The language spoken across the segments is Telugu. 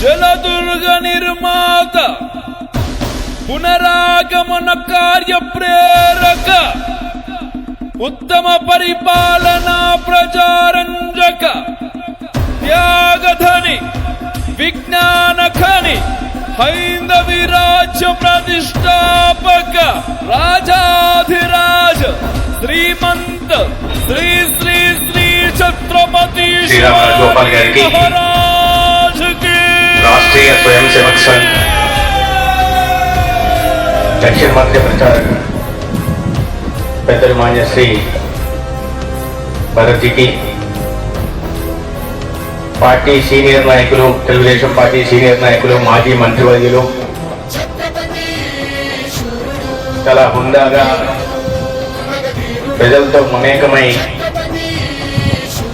జలదుర్గ నిర్మాత పునరాగమన కార్య ప్రేరక ఉత్తమ పరిపాలనా ప్రచారంజక త్యాగధని విజ్ఞాన ఖని హైందవి రాజ్య ప్రతిష్టాపక రాజాధిరాజ శ్రీమంత్ శ్రీ శ్రీ ఛత్రపతి శ్రీరామ గోపాల్ గారికి రాష్ట్రీయ స్వయం సేవక్ సంఘ్ దక్షిణ మధ్య ప్రచారక పెద్దలు మాన్య శ్రీ భరత్జీకి పార్టీ సీనియర్ నాయకులు తెలుగుదేశం పార్టీ సీనియర్ నాయకులు మాజీ మంత్రివర్యులు। చాలా హుందాగా ప్రజలతో మమేకమై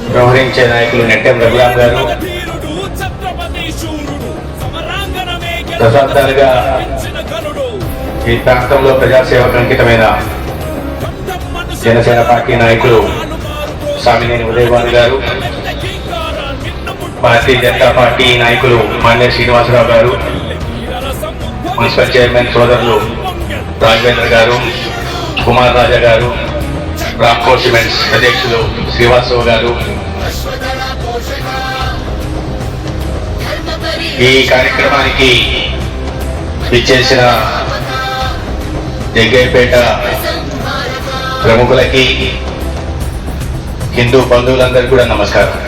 వ్యవహరించే నాయకులు నెట్టెం రఘురామ్ గారు. దశాబ్దాలుగా ఈ ప్రాంతంలో ప్రజాసేవకు అంకితమైన జనసేన పార్టీ నాయకులు స్వామినేని ఉదయభాను గారు భారతీయ జనతా పార్టీ నాయకులు మాన్య శ్రీనివాసరావు గారు మున్సిపల్ చైర్మన్ సోదరులు రాఘవేంద్ర గారు కుమార్ రాజా గారు రామ్కో సిమెంట్స్ అధ్యక్షులు శ్రీవాసవ్ గారు. ఈ కార్యక్రమానికి ఇచ్చేసిన జగ్గైపేట ప్రముఖులకి హిందూ బంధువులందరికీ కూడా నమస్కారం.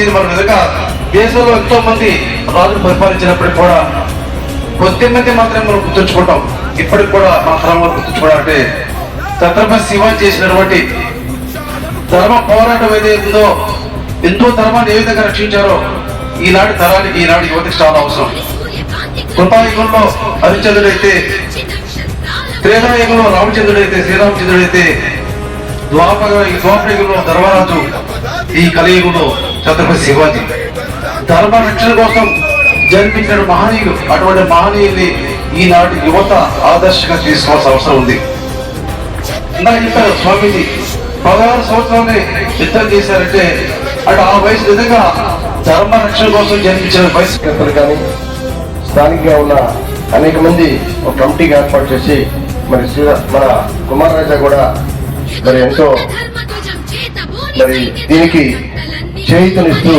ఇది మన నిజంగా దేశంలో ఎంతో మంది రాజులు పరిపాలించినప్పటికి కూడా కొద్ది మంది మాత్రమే మనం గుర్తుంచుకుంటాం. ఇప్పటికి కూడా మన తరం వరకు గుర్తుంచుకోవాలంటే ఛత్రపతి శివాజీ చేసినటువంటి ధర్మ పోరాటం ఏదైతుందో ఎంతో ధర్మాన్ని ఏ విధంగా రక్షించారో ఈనాటి తరానికి ఈనాటి యువతకి చాలా అవసరం. కృతాయుగంలో హరిచంద్రుడైతే త్రేతాయుగంలో రామచంద్రుడైతే శ్రీరామచంద్రుడైతే ద్వాపర ద్వాపయుగంలో ధర్మరాజు ఈ కలియుగంలో ఛత్రపతి శివాజీ. ధర్మ రక్షణ కోసం జన్మించిన మహనీయులు అటువంటి మహనీయుల్ని ఈనాటి యువత ఆదర్శంగా తీసుకోవాల్సిన అవసరం ఉంది. ఇందాక చెప్పారు స్వామిజీ పదహారు సంవత్సరాలే యుద్ధం చేశారంటే అంటే ఆ వయసు నిజంగా ధర్మ రక్షణ కోసం జన్మించిన వయసు. కార్యకర్తలు కానీ స్థానికంగా ఉన్న అనేక మంది ఒక కమిటీగా ఏర్పాటు చేసి మరి శ్రీ- మన కుమార్ రాజా కూడా మరి ఎంతో మరి దీనికి చేయితనిస్తూ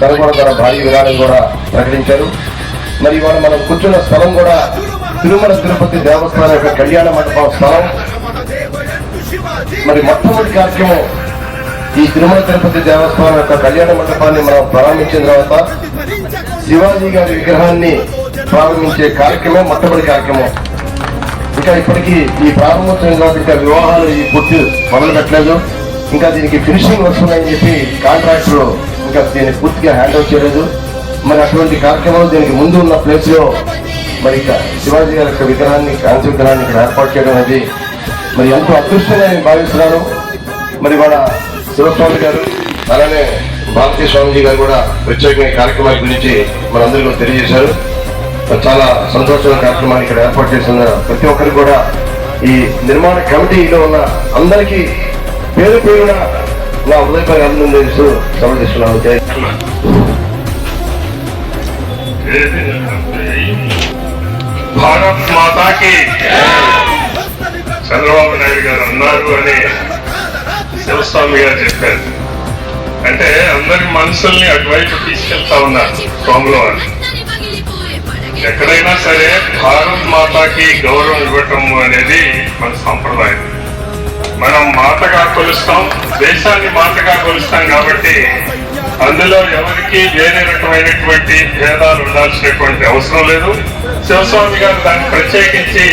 తన కూడా తన భారీ విధానం కూడా ప్రకటించారు. మరి ఇవాళ మనం కూర్చున్న స్థలం కూడా తిరుమల తిరుపతి దేవస్థానం యొక్క కళ్యాణ మండపం స్థలం. మరి మొట్టమొదటి కార్యక్రమం ఈ తిరుమల తిరుపతి దేవస్థానం యొక్క కళ్యాణ మండపాన్ని మనం ప్రారంభించిన తర్వాత శివాజీ గారి విగ్రహాన్ని ప్రారంభించే కార్యక్రమం మొట్టమొదటి కార్యక్రమం. ఇంకా ఇప్పటికీ ఈ ప్రారంభోత్సవం తర్వాత ఇంకా వివాహాలు ఈ పూర్తి మొదలు పెట్టలేదు ఇంకా దీనికి ఫినిషింగ్ వస్తున్నాయని చెప్పి కాంట్రాక్టర్ ఇంకా దీన్ని పూర్తిగా హ్యాండ్ ఓవర్ చేయలేదు. మరి అటువంటి కార్యక్రమాలు దీనికి ముందు ఉన్న ప్లేస్లో మరి ఇక శివాజీ గారి యొక్క విగ్రహాన్ని కాంతి విగ్రహాన్ని ఇక్కడ ఏర్పాటు చేయడం అనేది మరి ఎంతో అదృష్టంగా నేను భావిస్తున్నాను. మరి మన శివస్వామి గారు అలానే భారతీయ స్వామిజీ గారు కూడా ప్రత్యేకమైన కార్యక్రమాల గురించి మనందరికీ తెలియజేశారు. చాలా సంతోషమైన కార్యక్రమాన్ని ఇక్కడ ఏర్పాటు చేసిన ప్రతి ఒక్కరు కూడా ఈ నిర్మాణ కమిటీలో ఉన్న అందరికీ పేరు పేరున నా హృదయపై అభినందిస్తూ సమర్థిస్తున్నాను. జై భారత్ మాతాకి. చంద్రబాబు నాయుడు గారు అన్నారు అని శివస్వామి గారు చెప్పారు. అంటే అందరి మనసుల్ని అటువైపు తీసుకెళ్తా ఉన్నారు స్వాముల వారు. ఎక్కడైనా సరే భారత్ మాతాకి గౌరవం ఇవ్వటం అనేది మన సంప్రదాయం. మనం మాటగా కొలుస్తాం దేశాన్ని మాటగా కొలుస్తాం కాబట్టి అందులో ఎవరికి వేరే రకమైనటువంటి భేదాలు ఉండాల్సినటువంటి అవసరం లేదు. శివస్వామి గారు దాన్ని ప్రత్యేకించి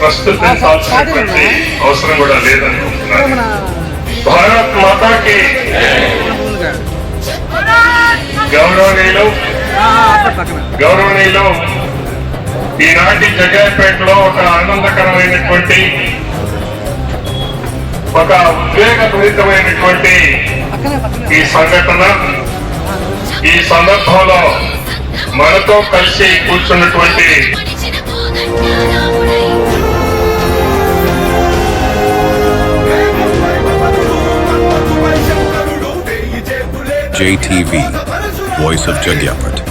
ప్రస్తుతించాల్సినటువంటి అవసరం కూడా లేదనుకుంటున్నాను. భారత్ మాతాకి గౌరవనీయులు గౌరవనీయులు ఈనాటి జగాయపేటలో ఒక ఆనందకరమైనటువంటి ఒక ఉద్వేగభరితమైనటువంటి ఈ సంఘటన. ఈ సందర్భంలో మనతో కలిసి కూర్చున్నటువంటి JTV, Voice of Jagyapat.